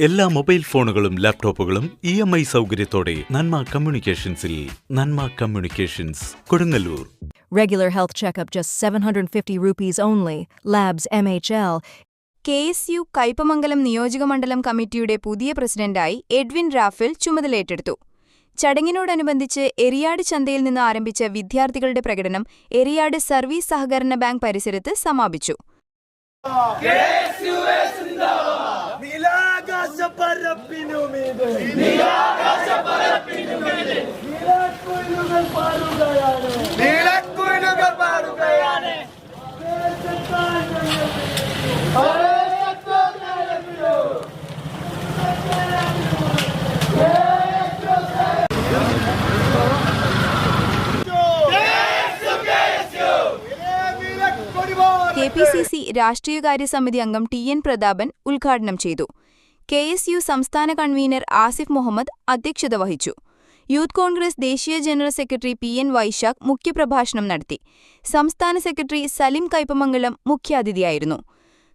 എല്ലാ മൊബൈൽ ഫോണുകളും ലാപ്ടോപ്പുകളും ഇ എം ഐ സൗകര്യത്തോടെ Nanma കമ്മ്യൂണിക്കേഷൻസിൽ Nanma communications Kodungallur Regular health checkup just 750 rupees only. Labs MHL. K S U Kaipamangalam നിയോജകമണ്ഡലം കമ്മിറ്റിയുടെ പുതിയ പ്രസിഡന്റായി എഡ്വിൻ റാഫേൽ ചുമതലയേറ്റെടുത്തു ചടങ്ങിനോടനുബന്ധിച്ച് എരിയാട് ചന്തയിൽ നിന്ന് ആരംഭിച്ച വിദ്യാർത്ഥികളുടെ പ്രകടനം എരിയാട് സർവീസ് സഹകരണ ബാങ്ക് പരിസരത്ത് സമാപിച്ചു പരപ്പിനുമീത് നീലക്കുയിലുകൾ പാടുകയാണ്. നീലക്കുയിലുകൾ പാടുകയാണ്. കെ പി സി സി രാഷ്ട്രീയകാര്യ സമിതി അംഗം ടി എൻ പ്രതാപൻ ഉദ്ഘാടനം ചെയ്തു കെ എസ് യു സംസ്ഥാന കൺവീനർ ആസിഫ് മുഹമ്മദ് അധ്യക്ഷത വഹിച്ചു. യൂത്ത് കോൺഗ്രസ് ദേശീയ general secretary P N Vaishakh മുഖ്യപ്രഭാഷണം നടത്തി. സംസ്ഥാന സെക്രട്ടറി സലിം കൈപ്പമംഗലം മുഖ്യാതിഥിയായിരുന്നു.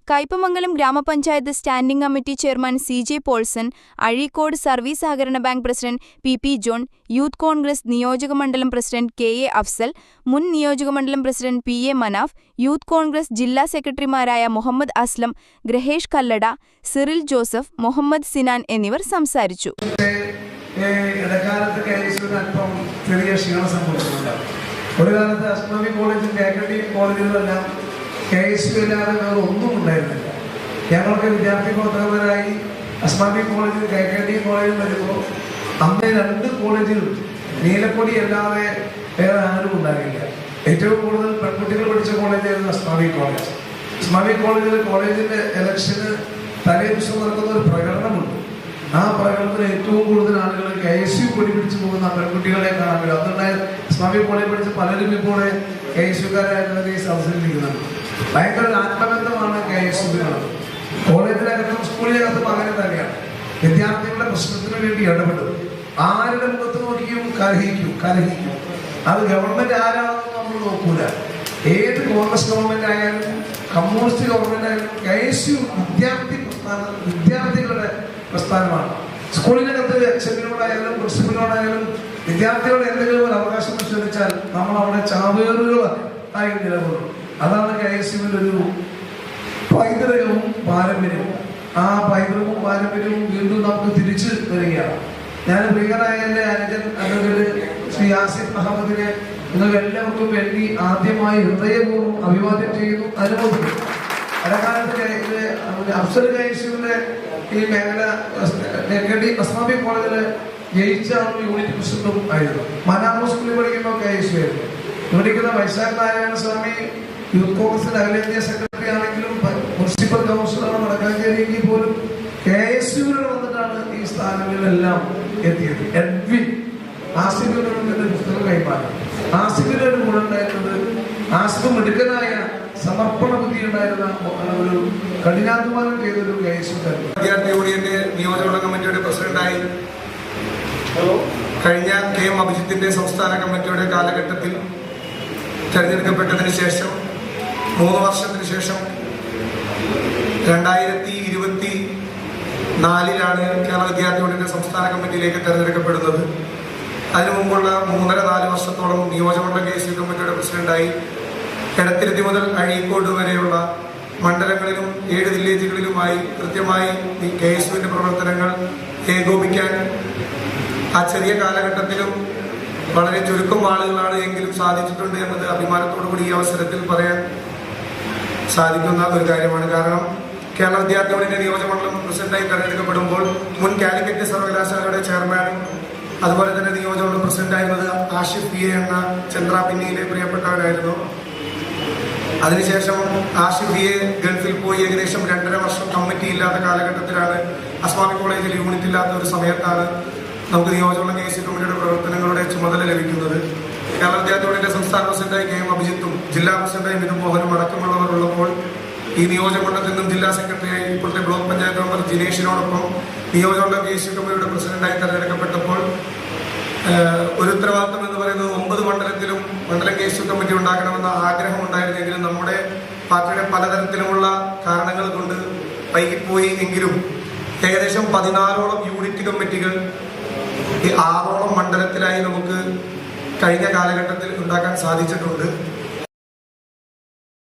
കയ്പമംഗലം ഗ്രാമപഞ്ചായത്ത് standing committee chairman C J Paulson Azhikode service സഹകരണ bank president P P John youth congress നിയോജകമണ്ഡലം പ്രസിഡന്റ് കെ എ അഫ്സൽ മുൻ നിയോജകമണ്ഡലം president P A Manaf youth Congress ജില്ലാ സെക്രട്ടറിമാരായ മുഹമ്മദ് അസ്ലം ഗ്രഹേഷ് കല്ലട സിറിൽ ജോസഫ് മുഹമ്മദ് സിനാൻ എന്നിവർ സംസാരിച്ചു. അല്പം ചെറിയ ക്ഷീണം സംഭവിച്ചിട്ടുണ്ട്. ഒരു കാലത്ത് അസ്മാമി കോളേജും കാക്കട്ടി കോളേജുകളെല്ലാം കെ എസ് യു അല്ലാതെ വേറെ ഒന്നും ഉണ്ടായിരുന്നില്ല. ഞങ്ങളൊക്കെ വിദ്യാർത്ഥി പ്രവർത്തകരായി അസ്മാബി കോളേജിൽ കെ കെ ഡി കോളേജിൽ വരുമ്പോൾ അന്ന് രണ്ട് കോളേജിലും നീലക്കൊടി അല്ലാതെ വേറെ ആരും ഉണ്ടാകില്ല ഏറ്റവും കൂടുതൽ പെൺകുട്ടികൾ പഠിച്ച കോളേജായിരുന്നു അസ്മാബി കോളേജ്. അസ്മാബി കോളേജിൽ കോളേജിന്റെ ഇലക്ഷന് തലേ ദിവസം നടക്കുന്ന ഒരു പ്രകടനമുണ്ട്. ആ പ്രകടനത്തിൽ ഏറ്റവും കൂടുതൽ ആളുകൾ കെ എസ് യു കൊടി പിടിച്ചു പോകുന്ന പെൺകുട്ടികളെ കാണാൻ പറ്റും അതുണ്ടായ സ്വാമി കോളേജ് പഠിച്ച പലരും ഇപ്പോൾ കെ എസ് യുക്കാരായിട്ടുള്ള ഈ സദസ്സിലിരിക്കുന്നുണ്ട് ഭയങ്കര ആത്മബന്ധമാണ് കെ എസ് യുവിനുള്ളത് കോളേജിനകത്തും സ്കൂളിനകത്തും അങ്ങനെ തന്നെയാണ്. വിദ്യാർത്ഥികളുടെ പ്രശ്നത്തിന് വേണ്ടി ഇടപെടും. ആരുടെ മുഖത്ത് നോക്കിയും കലഹിക്കും കലഹിക്കും. അത് ഗവൺമെന്റ് ആരാണെന്ന് നമ്മൾ നോക്കൂല. ഏത് കോൺഗ്രസ് ഗവൺമെന്റ് ആയാലും കമ്മ്യൂണിസ്റ്റ് ഗവൺമെന്റ് ആയാലും കെ എസ് യു വിദ്യാർത്ഥി പ്രസ്ഥാനം വിദ്യാർത്ഥികളുടെ പ്രസ്ഥാനമാണ്. സ്കൂളിനകത്ത് അച്ഛനോടായാലും പ്രിൻസിപ്പലിനോടായാലും വിദ്യാർത്ഥികളുടെ എന്തെങ്കിലും ഒരു അവകാശം ചോദിച്ചാൽ നമ്മൾ അവിടെ ചാവേറുകൾ ആയി നിലകൊള്ളും. അതാണ് കെ എസ് യുവിന്റെ ഒരു പൈതൃകവും പാരമ്പര്യവും. ആ പൈതൃകവും പാരമ്പര്യവും വീണ്ടും നമുക്ക് തിരിച്ചു വരികയാണ്. ഞാൻ പ്രിയനായ എന്റെ അനുജൻ അഡ്വക്കേറ്റ് ശ്രീ ആസിഫ് അഹമ്മദിനെ നിങ്ങൾക്ക് എല്ലാവർക്കും വേണ്ടി ആദ്യമായി ഹൃദയപൂർവം അഭിവാദ്യം ചെയ്യുന്നു. അനുമോദിക്കുന്നു ഇടക്കാലത്ത് അഫ്സൽ കൈസുവിന്റെ ഈ മേഖല നെക്കടി അസ്മാബി കോളേജിൽ ജയിച്ച യൂണിറ്റ് പ്രസിഡന്റും ആയിരുന്നു. മനാമോ സ്കൂളിൽ പഠിക്കുമ്പോൾ കെ എസ് ആയിരുന്നു പഠിക്കുന്ന വൈശാഖ് നാരായണ സ്വാമി യൂത്ത് കോൺഗ്രസിന്റെ അഖിലേന്ത്യാ സെക്രട്ടറി ആണെങ്കിലും മുനിസിപ്പൽ കൗൺസിലറാണ് വടക്കാഞ്ചേരിയെങ്കിൽ പോലും കെ എസ് യുവിൽ വന്നിട്ടാണ് ഈ സ്ഥാനങ്ങളിലെല്ലാം എത്തിയത്. എഡ്വിൻ ആസിഫിന്റെ പുസ്തകം കൈമാറി. ആസിഫിന്റെ ഒരു ഗുണം ഉണ്ടായിരുന്നത് ആസിഫ് മിടുക്കനായ സമർപ്പണ ബുദ്ധി ഉണ്ടായിരുന്ന ഒരു കഠിനാധ്വാനം ചെയ്തൊരു കെ എസ് വിദ്യാർത്ഥി യൂണിയന്റെ നിയോജകമണ്ഡല കമ്മിറ്റിയുടെ പ്രസിഡന്റായി കഴിഞ്ഞ കെ എം അഭിജിത്തിന്റെ സംസ്ഥാന കമ്മിറ്റിയുടെ കാലഘട്ടത്തിൽ തെരഞ്ഞെടുക്കപ്പെട്ടതിന് ശേഷം മൂന്ന് വർഷത്തിന് ശേഷം രണ്ടായിരത്തി ഇരുപത്തി നാലിലാണ് കേരള വിദ്യാർത്ഥി യൂണിയന്റെ സംസ്ഥാന കമ്മിറ്റിയിലേക്ക് തെരഞ്ഞെടുക്കപ്പെടുന്നത്. അതിനു മുമ്പുള്ള മൂന്നര നാല് വർഷത്തോളം നിയോജകമണ്ഡല കെ സി കമ്മിറ്റിയുടെ പ്രസിഡന്റായി എടത്തിരുത്തി മുതൽ അഴീക്കോട് വരെയുള്ള മണ്ഡലങ്ങളിലും ഏഴ് വില്ലേജുകളിലുമായി കൃത്യമായി കെ എസ് യുവിന്റെ പ്രവർത്തനങ്ങൾ ഏകോപിക്കാൻ ആ ചെറിയ കാലഘട്ടത്തിലും വളരെ ചുരുക്കം ആളുകളാണ് എങ്കിലും സാധിച്ചിട്ടുണ്ട് എന്നത് അഭിമാനത്തോടു കൂടി ഈ അവസരത്തിൽ പറയാൻ സാധിക്കുന്ന ഒരു കാര്യമാണ്. കാരണം കേരള വിദ്യാർത്ഥി യൂണിയന്റെ നിയോജകമണ്ഡലം പ്രസിഡന്റായി തെരഞ്ഞെടുക്കപ്പെടുമ്പോൾ മുൻ കാലിക്കറ്റ് സർവകലാശാലയുടെ ചെയർമാനും അതുപോലെ തന്നെ നിയോജകമണ്ഡലം പ്രസിഡന്റായിരുന്നത് ആഷിഫ് പി എ ചന്ദ്ര പിന്നിയിലെ പ്രിയപ്പെട്ടവരായിരുന്നു. അതിനുശേഷം ആഷിഫ് ബി എ ഗൾഫിൽ പോയി ഏകദേശം രണ്ടര വർഷം കമ്മിറ്റി ഇല്ലാത്ത കാലഘട്ടത്തിലാണ് അസ്മാമി കോളേജിൽ യൂണിറ്റ് ഇല്ലാത്ത ഒരു സമയത്താണ് നമുക്ക് നിയോജകമണ്ഡലം കെ സി കമ്മിറ്റിയുടെ പ്രവർത്തനങ്ങളുടെ ചുമതല ലഭിക്കുന്നത്. കേരള വിദ്യാർത്ഥി യൂണിയന്റെ സംസ്ഥാന പ്രസിഡന്റായി കെ എം അഭിജിത്തും ജില്ലാ പ്രസിഡന്റായി മിഥുൻ മോഹനും അടക്കമുള്ളവർ ഉള്ളപ്പോൾ ഈ നിയോജകമണ്ഡലത്തിൽ നിന്നും ജില്ലാ സെക്രട്ടറിയായി ഇപ്പോഴത്തെ ബ്ലോക്ക് പഞ്ചായത്ത് മെമ്പർ ജിനേഷിനോടൊപ്പം നിയോജകമണ്ഡലം ദേശീയ സി കമ്മിറ്റിയുടെ പ്രസിഡന്റായി തെരഞ്ഞെടുക്കപ്പെട്ടപ്പോൾ ഒരു ഉത്തരവാദിത്തം എന്ന് പറയുന്നത് ഒമ്പത് മണ്ഡലത്തിലും മണ്ഡലം കേസ് കമ്മിറ്റി ഉണ്ടാക്കണമെന്ന ആഗ്രഹം ഉണ്ടായിരുന്നെങ്കിലും നമ്മുടെ പാർട്ടിയുടെ പലതരത്തിലുമുള്ള കാരണങ്ങൾ കൊണ്ട് വൈകിപ്പോയി എങ്കിലും ഏകദേശം പതിനാലോളം യൂണിറ്റ് കമ്മിറ്റികൾ ആറോളം മണ്ഡലത്തിലായി നമുക്ക് കഴിഞ്ഞ കാലഘട്ടത്തിൽ ഉണ്ടാക്കാൻ സാധിച്ചിട്ടുണ്ട്.